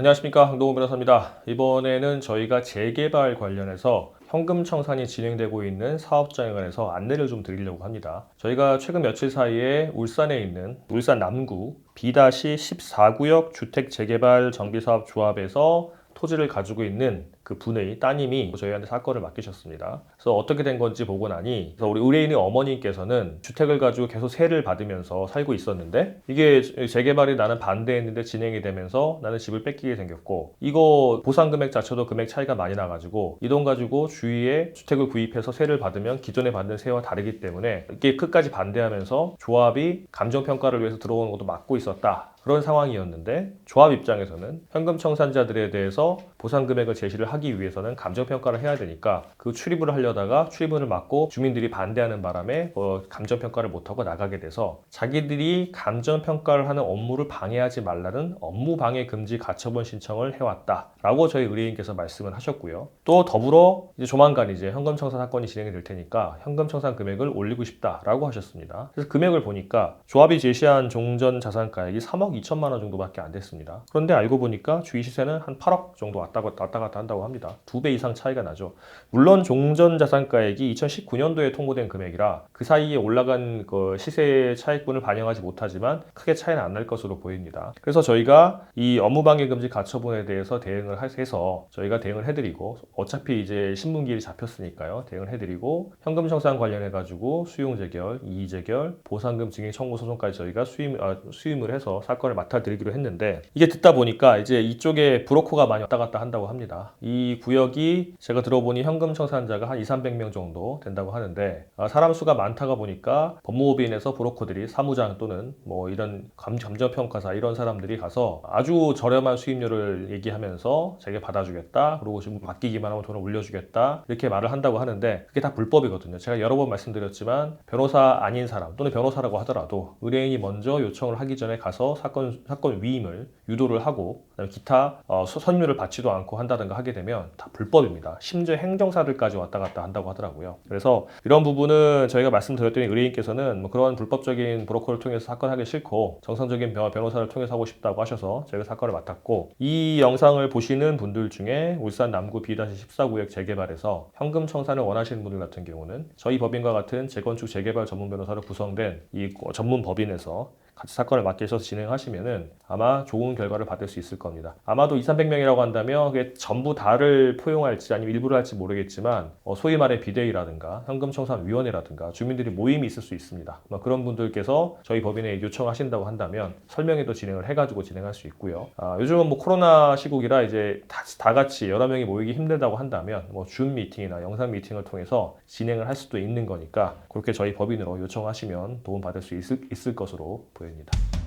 안녕하십니까 황동훈 변호사입니다. 이번에는 저희가 재개발 관련해서 현금 청산이 진행되고 있는 사업장에 관해서 안내를 좀 드리려고 합니다. 저희가 최근 며칠 사이에 울산에 있는 울산 남구 B-14구역 주택 재개발 정비사업 조합에서 토지를 가지고 있는 그 분의 따님이 저희한테 사건을 맡기셨습니다. 그래서 어떻게 된 건지 보고 나니 우리 의뢰인의 어머니께서는 주택을 가지고 계속 세를 받으면서 살고 있었는데 이게 재개발이 나는 반대했는데 진행이 되면서 나는 집을 뺏기게 생겼고 이거 보상 금액 자체도 금액 차이가 많이 나가지고 이 돈 가지고 주위에 주택을 구입해서 세를 받으면 기존에 받는 세와 다르기 때문에 이게 끝까지 반대하면서 조합이 감정 평가를 위해서 들어오는 것도 막고 있었다. 그런 상황이었는데 조합 입장에서는 현금 청산자들에 대해서 보상 금액을 제시를 하기 위해서는 감정 평가를 해야 되니까 그 출입을 하려다가 출입을 막고 주민들이 반대하는 바람에 어, 감정 평가를 못 하고 나가게 돼서 자기들이 감정 평가를 하는 업무를 방해하지 말라는 업무 방해 금지 가처분 신청을 해왔다라고 저희 의뢰인께서 말씀을 하셨고요. 또 더불어 이제 조만간 이제 현금 청산 사건이 진행이 될 테니까 현금 청산 금액을 올리고 싶다라고 하셨습니다. 그래서 금액을 보니까 조합이 제시한 종전 자산 가액이 3억 2천만 원 정도밖에 안 됐습니다. 그런데 알고 보니까 주위 시세는 한 8억 정도 왔다 갔다, 왔다 갔다 한다고 합니다. 두 배 이상 차이가 나죠. 물론 종전 자산가액이 2019년도에 통보된 금액이라 그 사이에 올라간 그 시세 차익분을 반영하지 못하지만 크게 차이는 안 날 것으로 보입니다. 그래서 저희가 이 업무방해 금지 가처분에 대해서 대응을 해서 저희가 대응을 해드리고 어차피 이제 신문기일이 잡혔으니까요. 대응을 해드리고 현금 청산 관련해 가지고 수용 재결, 이의 재결, 보상금 증액 청구 소송까지 저희가 수임 아, 수임을 해서 사건을 맡아드리기로 했는데 이게 듣다 보니까 이제 이쪽에 브로커가 많이 왔다 갔다 한다고 합니다. 이 구역이 제가 들어보니 현금 청산자가 한 2, 300명 정도 된다고 하는데 아, 사람 수가 많다가 보니까 법무법인에서 브로커들이 사무장 또는 뭐 이런 감- 감정평가사 이런 사람들이 가서 아주 저렴한 수임료를 얘기하면서 자기가 받아주겠다 그리고 지금 맡기기만 하면 돈을 올려주겠다 이렇게 말을 한다고 하는데 그게 다 불법이거든요. 제가 여러 번 말씀드렸지만 변호사 아닌 사람 또는 변호사라고 하더라도 의뢰인이 먼저 요청을 하기 전에 가서 사건 사건 위임을 유도를 하고 그다음에 기타 어, 서- 선유를 받지도 않고 한다든가 하게 되면 다 불법입니다. 심지어 행정사들까지 왔다 갔다 한다고 하더라고요. 그래서 이런 부분은 저희가 말씀드렸더니 의뢰인께서는 뭐 그런 불법적인 브로커를 통해서 사건 하기 싫고 정상적인 변- 변호사를 통해서 하고 싶다고 하셔서 저희가 사건을 맡았고 이 영상을 보시는 분들 중에 울산 남구 B-14구역 재개발에서 현금 청산을 원하시는 분들 같은 경우는 저희 법인과 같은 재건축 재개발 전문 변호사로 구성된 이 전문 법인에서 같이 사건을 맡기셔서 진행하시면은 아마 좋은 결과를 받을 수 있을 겁니다. 아마도 2, 300명이라고 한다면 그게 전부 다를 포용할지 아니면 일부를 할지 모르겠지만 어, 소위 말해 비대위라든가 현금청산위원회라든가 주민들이 모임이 있을 수 있습니다. 뭐 그런 분들께서 저희 법인에 요청하신다고 한다면 설명회도 진행을 해가지고 진행할 수 있고요. 아, 요즘은 뭐 코로나 시국이라 이제 다, 다 같이 여러 명이 모이기 힘들다고 한다면 뭐줌 미팅이나 영상 미팅을 통해서 진행을 할 수도 있는 거니까 그렇게 저희 법인으로 요청하시면 도움 받을 수 있을, 있을 것으로 보 입니다.